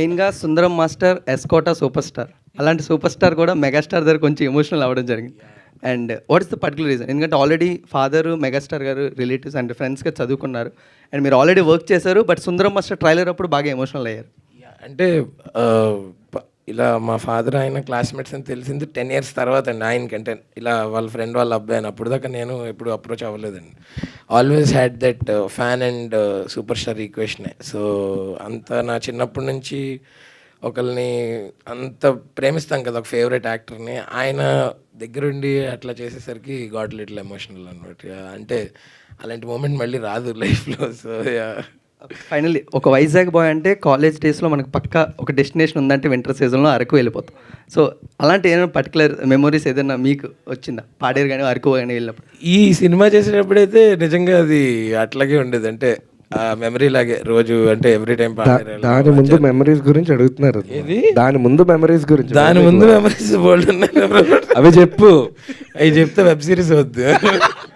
మెయిన్గా సుందరం మాస్టర్ ఎస్కోటా super star అలాంటి సూపర్ స్టార్ కూడా మెగాస్టార్ దగ్గర కొంచెం ఎమోషనల్ అవ్వడం జరిగింది. And what is the particular reason? ఎందుకంటే already father megastar garu relatives and ఫ్రెండ్స్గా చదువుకున్నారు. అండ్ మీరు ఆల్రెడీ వర్క్ చేశారు బట్ సుందరం మాస్టర్ ట్రైలర్ అప్పుడు బాగా ఎమోషనల్ అయ్యారు. అంటే ఇలా మా ఫాదర్ ఆయన క్లాస్మేట్స్ అని తెలిసింది టెన్ ఇయర్స్ తర్వాత అండి ఆయనకంటే ఇలా వాళ్ళ ఫ్రెండ్ వాళ్ళ అబ్బాయి అని. అప్పుడు దాకా నేను ఎప్పుడు అప్రోచ్ అవ్వలేదండి. Always had that fan and super star ఈక్వేషనే so అంత నా చిన్నప్పటి నుంచి ఒకరిని అంత ప్రేమిస్తాం కదా ఒక ఫేవరెట్ యాక్టర్ని ఆయన దగ్గరుండి అట్లా చేసేసరికి గాడ్ లిటిల్ ఎమోషనల్ అనమాట అంటే అలాంటి మూమెంట్ మళ్ళీ రాదు లైఫ్లో సో యా ఫైనల్లీ ఒక వైజాగ్ బాయ్ అంటే కాలేజ్ డేస్లో మనకు పక్క ఒక డెస్టినేషన్ ఉందంటే వింటర్ సీజన్లో అరకు వెళ్ళిపోతాం. సో అలాంటి ఏదైనా పర్టికులర్ మెమొరీస్ ఏదైనా మీకు వచ్చిందా? పాడేరు కానీ అరకు కానీ వెళ్ళినప్పుడు? ఈ సినిమా చేసేటప్పుడైతే నిజంగా అది అట్లాగే ఉండేది. అంటే ఆ మెమరీ లాగే రోజు అంటే ఎవ్రీ టైం దాని ముందు మెమరీస్ గురించి అడుగుతున్నారు. దాని ముందు మెమరీస్ గురించి. దాని ముందు మెమరీస్ బోల్డ్ ఉన్నాయి. అవి చెప్పు. అవి చెప్తే వెబ్ సిరీస్ వద్దు.